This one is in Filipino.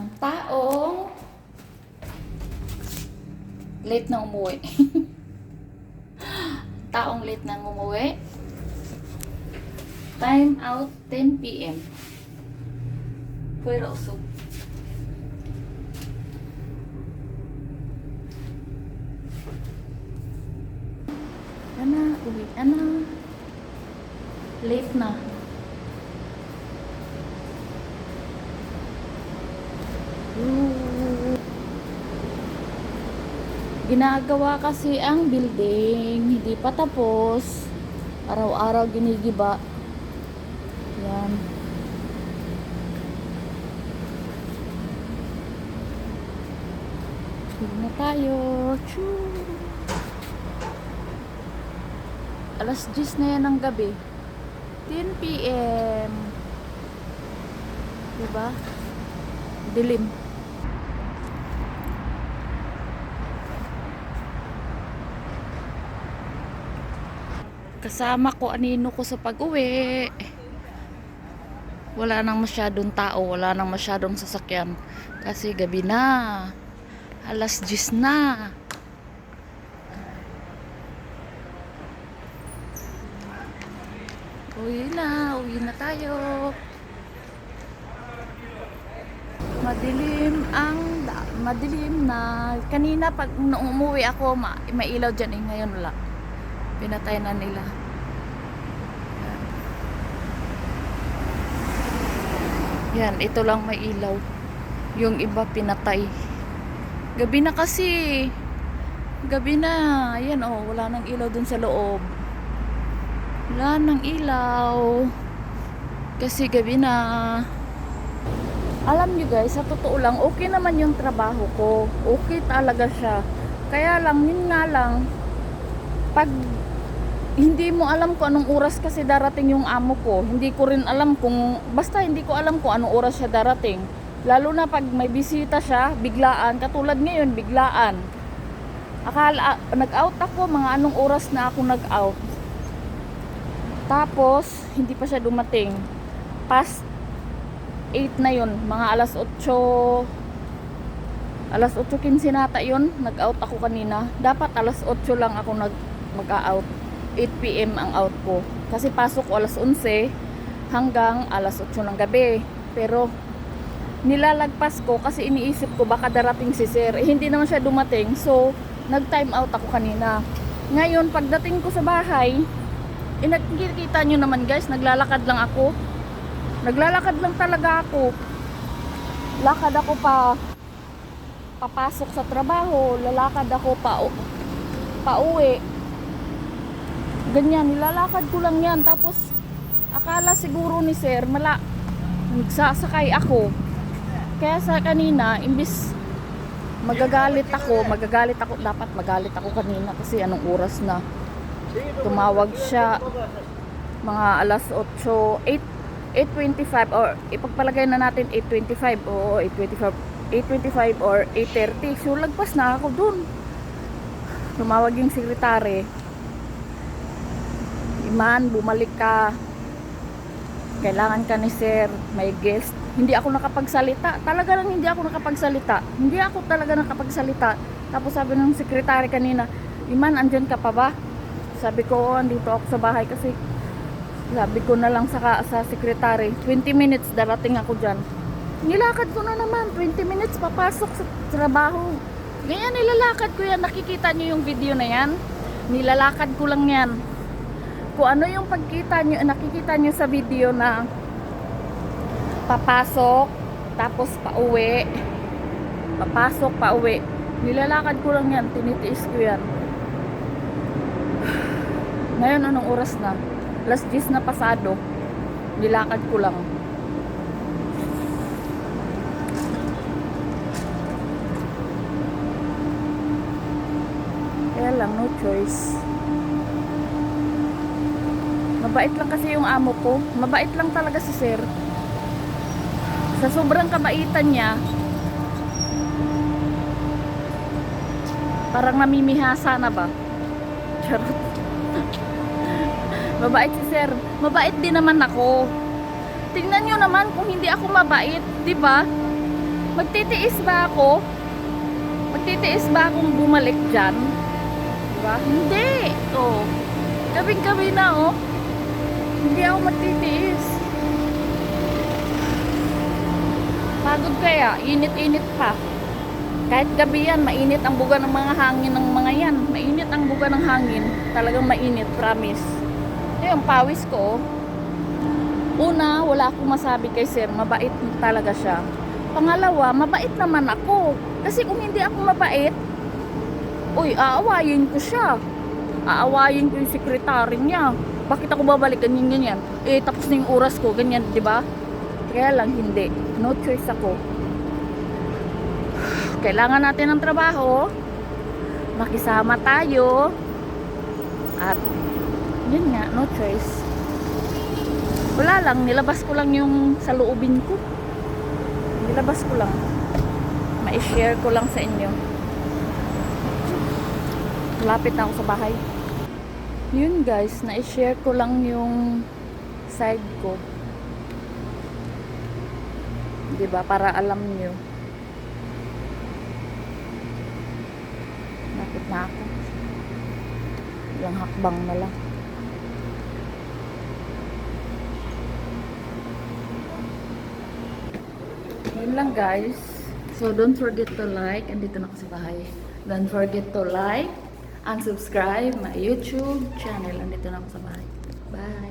Ang taong late na umuwi. taong late na umuwi. Time out 10 p.m. Pero usog. Ana, uwi ana. Late na. Ginagawa kasi ang building, hindi pa tapos. Araw-araw ginigiba. Yan. Hindi na tayo. Choo. Alas 10 na yan ng gabi. 10 p.m. Diba? Dilim. Kasama ko anino ko sa pag-uwi. Wala nang masyadong tao, wala nang masyadong sasakyan. Kasi gabi na. Alas 10 na. Uwi na, uwi na tayo. Madilim ang madilim na. Kanina pag nung umuwi ako, ma, may ilaw dyan eh. Ngayon wala. Pinatay na nila. Yan. Ito lang may ilaw. Yung iba pinatay. Gabi na kasi. Gabi na. Yan oh, wala nang ilaw dun sa loob. Wala nang ilaw. Kasi gabi na. Alam nyo guys, sa totoo lang, okay naman yung trabaho ko. Okay talaga siya. Kaya lang, yun nga lang, pag hindi mo alam kung anong oras kasi darating yung amo ko, hindi ko rin alam kung, basta hindi ko alam kung anong oras siya darating. Lalo na pag may bisita siya, biglaan. Katulad ngayon, biglaan. Akala, nag-out ako, mga anong oras na ako nag-out. Tapos, hindi pa siya dumating. Past 8 na yun, mga alas 8 alas 8.15 nata yun, nag-out ako kanina. Dapat alas 8 lang ako nag mag-out. 8 p.m. ang out ko. Kasi pasok alas 11 hanggang alas 8 ng gabi. Pero nilalagpas ko kasi iniisip ko baka darating si sir. Eh, hindi naman siya dumating. So, nag-time out ako kanina. Ngayon, pagdating ko sa bahay, eh, nakikita nyo naman guys, naglalakad lang ako. Naglalakad lang talaga ako. Lakad ako pa papasok sa trabaho, lalakad ako pa pa uwi. Ganyan, nilalakad ko lang yan. Tapos, akala siguro ni sir, mala, nagsasakay ako. Kaya sa kanina, imbis magagalit ako, magagalit ako, dapat magalit ako kanina kasi anong oras na. Tumawag siya mga alas 8, 8 8.25 or ipagpalagay na natin 8.25 o 8.25 8.25 or 8.30 so lagpas na ako dun tumawag yung sekretary Iman, bumalik ka kailangan ka ni sir may guest hindi ako nakapagsalita talaga lang hindi ako nakapagsalita hindi ako talaga nakapagsalita tapos sabi ng sekretary kanina Iman, andyan ka pa ba? sabi ko, andito ako sa bahay kasi sabi ko na lang sa, sa secretary, 20 minutes darating ako dyan. Nilakad ko na naman, 20 minutes papasok sa trabaho. Ganyan, nilalakad ko yan. Nakikita nyo yung video na yan? Nilalakad ko lang yan. Kung ano yung pagkita nyo, nakikita nyo sa video na papasok, tapos pauwi, papasok, pauwi. Nilalakad ko lang yan, tinitiis ko yan. Ngayon, anong oras na? Alas 10 na pasado. Nilakad ko lang. Kaya lang, no choice. Mabait lang kasi yung amo ko. Mabait lang talaga si sir. Sa sobrang kabaitan niya, parang namimihasa na ba? Charot. Mabait si sir. Mabait din naman ako. Tingnan nyo naman kung hindi ako mabait, di ba? Magtitiis ba ako? Magtitiis ba akong bumalik dyan? Diba? Hindi! Oh. Gabing-gabi na, oh. Hindi ako magtitiis. Pagod kaya, init-init pa. Kahit gabi yan, mainit ang buga ng mga hangin ng mga yan. Mainit ang buga ng hangin. Talagang mainit, promise. Ito yung pawis ko. Una, wala akong masabi kay sir. Mabait talaga siya. Pangalawa, mabait naman ako. Kasi kung hindi ako mabait, uy, aawayin ko siya. Aawayin ko yung sekretary niya. Bakit ako babalik ganyan ganyan? Eh, tapos na yung oras ko, ganyan, di ba? Kaya lang hindi. No choice ako. Kailangan natin ng trabaho. Makisama tayo. At yun nga, no choice. Wala lang, nilabas ko lang yung sa loobin ko. Nilabas ko lang. Ma-share ko lang sa inyo. Lapit na ako sa bahay. Yun guys, na-share ko lang yung side ko. 'Di ba Para alam nyo. Lapit na ako. Ilang hakbang na lang. Yun lang guys. So don't forget to like. Andito na ako sa bahay. Don't forget to like and subscribe my YouTube channel. Andito na ako sa bahay. Bye!